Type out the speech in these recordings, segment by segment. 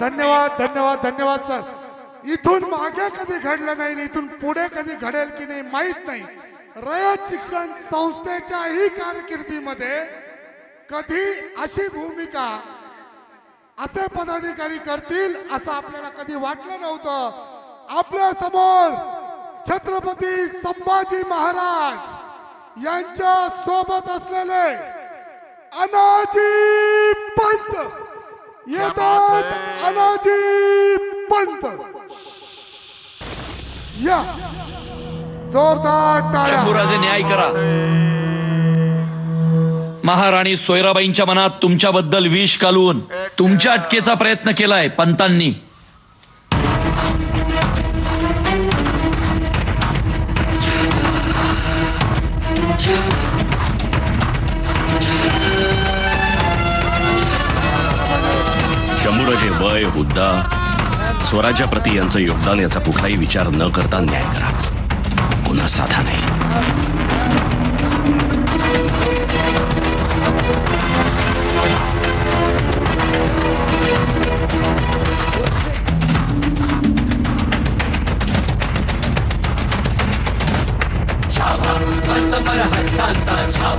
धन्यवाद धन्यवाद धन्यवाद सर इथून मागे कधी घडलं नाही इथून पुढे कधी घडेल की नाही माहीत नाही. रयत शिक्षण संस्थेच्याही कारकिर्दीमध्ये कधी अशी भूमिका असे पदाधिकारी करतील असं आपल्याला कधी वाटलं नव्हतं. आपल्यासमोर छत्रपती संभाजी महाराज यांच्या सोबत असलेले अनाजी पंत येतात अनाजी पंत. या. जोरदार टाळ्या. न्याय करा. महाराणी सोयराबाईंच्या मनात तुमच्याबद्दल विष घालून तुमच्या अटकेचा प्रयत्न केलाय पंतांनी. शंभूराजे वय हुद्दा स्वराज्याप्रती यांचं योगदान याचा कुठलाही विचार न करता न्याय करा. पुन्हा साधा नाही.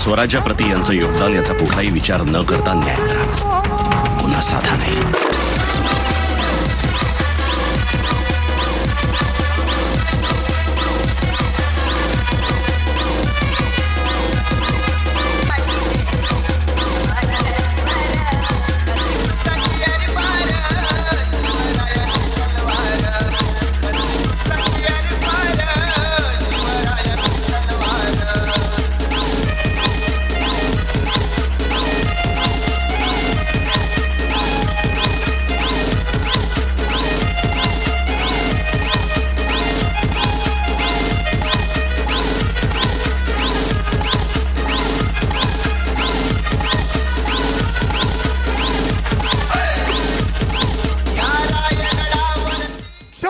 स्वराज्याप्रती यांचं योगदान याचा कुठलाही विचार न करता न्याय करा. पुन्हा साधा नाही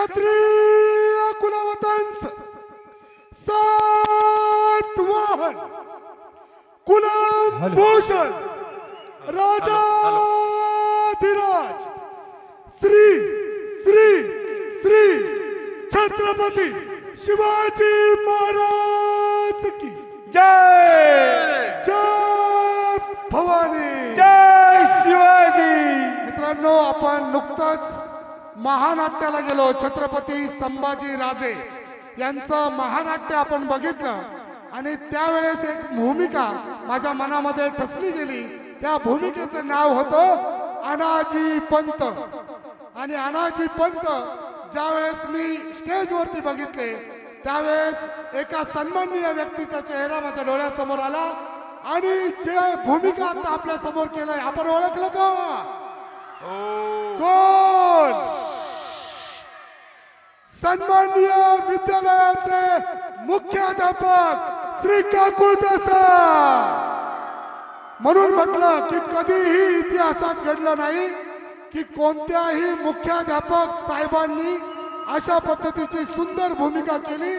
क्षत्रिय कुलवतंस सातवाहन कुलम भूषण राजाधिराज श्री श्री श्री छत्रपती शिवाजी महाराज की जय जय भवानी जय शिवाजी मित्रांनो आपण नुकतंच महानाट्याला गेलो छत्रपती संभाजी राजे. यांचं महानाट्य आपण बघितलं. आणि त्यावेळेस एक भूमिका माझ्या मनामध्ये ठसली गेली. त्या भूमिकेचं नाव होतं अनाजी पंत. आणि अनाजी पंत ज्यावेळेस मी स्टेजवरती बघितले त्यावेळेस एका सन्माननीय व्यक्तीचा चेहरा माझ्या डोळ्यासमोर आला. आणि जे भूमिका आता आपल्यासमोर केलंय आपण ओळखलं का? हो. सन्माननीय विद्यालयाचे मुख्याध्यापक श्री काकुळ म्हणून म्हटलं की कधीही इतिहासात घडलं नाही की कोणत्याही मुख्याध्यापक साहेबांनी अशा पद्धतीची सुंदर भूमिका केली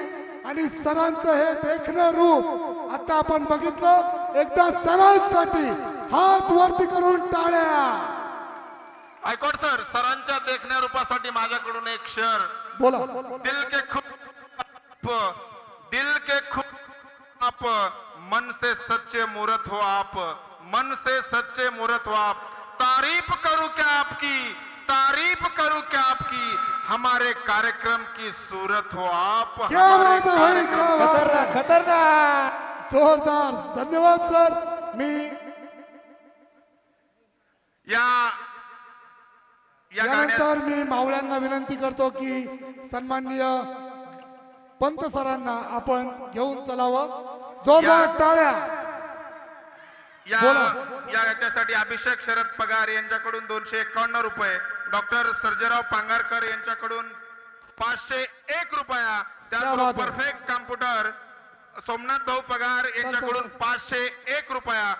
आणि सरांचं हे देखणं रूप आता आपण बघितलं. एकदा सरांसाठी हात वरती करून टाळ्या. हायकोर्ट सर सरांच्या देखण्या रूपासाठी माझ्याकडून एक शहर बोला. दिल के खूब दिल के खूब आप मन से सच्चे मूर्त हो आप मन से सच्चे मूर्त हो आप। तारीफ करूं क्या आपकी? तारीफ करूं क्या आपकी? हमारे कार्यक्रम की सूरत हो आप क्या बात है भाई? क्या खतरनाक खतरनाक। जोरदार धन्यवाद सर। मी या यानंतर मी मावळ्यांना विनंती करतो की सन्माननीय पंत सरांना आपण घेऊन चलावं. जोरदार टाळ्या. या याच्यासाठी अभिषेक शरद पगार यांच्याकडून दोनशे एकावन्न रुपये डॉक्टर सर्जेराव पांगारकर यांच्याकडून पाचशे एक रुपया त्याचबरोबर. परफेक्ट कॉम्प्युटर सोमनाथ भाऊ पगार यांच्याकडून पाचशे एक रुपया